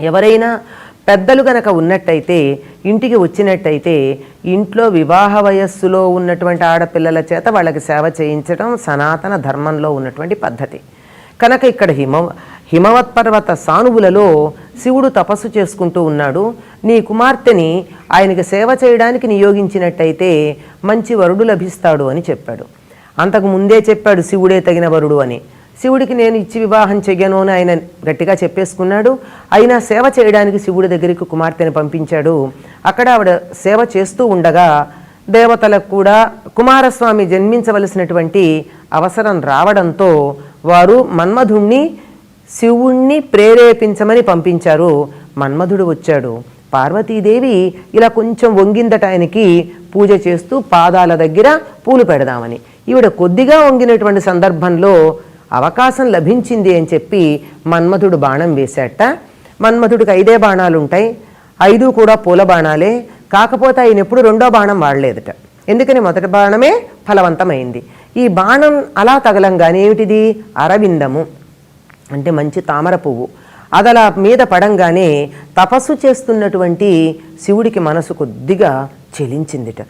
ఎవరైనా పెద్దలు గనక ఉన్నట్టయితే ఇంటికి వచ్చినట్టయితే ఇంట్లో వివాహ వయస్సులో ఉన్నటువంటి ఆడపిల్లల చేత వాళ్ళకి సేవ చేయించడం సనాతన ధర్మంలో ఉన్నటువంటి పద్ధతి. కనుక ఇక్కడ హిమ హిమవత్పర్వత సానువులలో శివుడు తపస్సు చేసుకుంటూ ఉన్నాడు. నీ కుమార్తెని ఆయనకి సేవ చేయడానికి నియోగించినట్టయితే మంచి వరుడు లభిస్తాడు అని చెప్పాడు. అంతకు ముందే చెప్పాడు శివుడే తగిన వరుడు అని. శివుడికి నేను ఇచ్చి వివాహం చెయ్యను అని ఆయన గట్టిగా చెప్పేసుకున్నాడు. అయినా సేవ చేయడానికి శివుడి దగ్గరికి కుమార్తెను పంపించాడు. అక్కడ ఆవిడ సేవ చేస్తూ ఉండగా దేవతలకు కూడా కుమారస్వామి జన్మించవలసినటువంటి అవసరం రావడంతో వారు మన్మధుణ్ణి శివుణ్ణి ప్రేరేపించమని పంపించారు. మన్మధుడు వచ్చాడు. పార్వతీదేవి ఇలా కొంచెం వంగిందట ఆయనకి పూజ చేస్తూ పాదాల దగ్గర పూలు పెడదామని. ఈవిడ కొద్దిగా వంగినటువంటి సందర్భంలో అవకాశం లభించింది అని చెప్పి మన్మధుడు బాణం వేశాట మన్మధుడికి ఐదే బాణాలు ఉంటాయి. ఐదు కూడా పూల బాణాలే. కాకపోతే ఆయన ఎప్పుడు రెండో బాణం వాడలేదట. ఎందుకని? మొదటి బాణమే ఫలవంతమైంది. ఈ బాణం అలా తగలంగానే ఏమిటిది? అరవిందము. అంటే మంచి తామర పువ్వు. అదలా మీద పడంగానే తపస్సు చేస్తున్నటువంటి శివుడికి మనసు కొద్దిగా చెలించిందిట.